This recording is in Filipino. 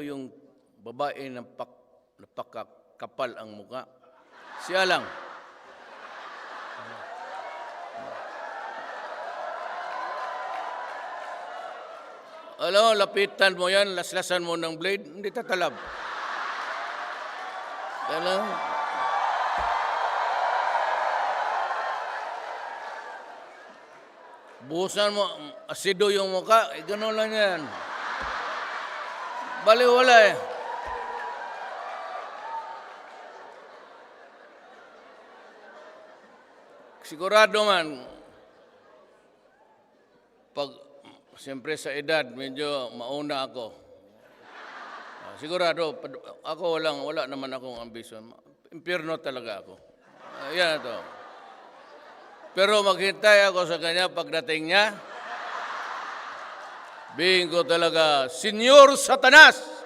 yung babae na pak, napakakapal ang muka. Siya lang. Alam mo, lapitan mo yan, laslasan mo ng blade, hindi tatalab. Alam? Buhusan mo, asido yung muka, eh, ganun lang yan. Baliwala eh. Sigurado man, pag, siyempre sa edad, medyo mauna ako. Ah, Sigurado, ako walang, wala naman akong ambisyon. Impyerno talaga ako. Ah, yan to. Pero maghintay ako sa kanya pagdating niya. Bing ko talaga, Senyor Satanas!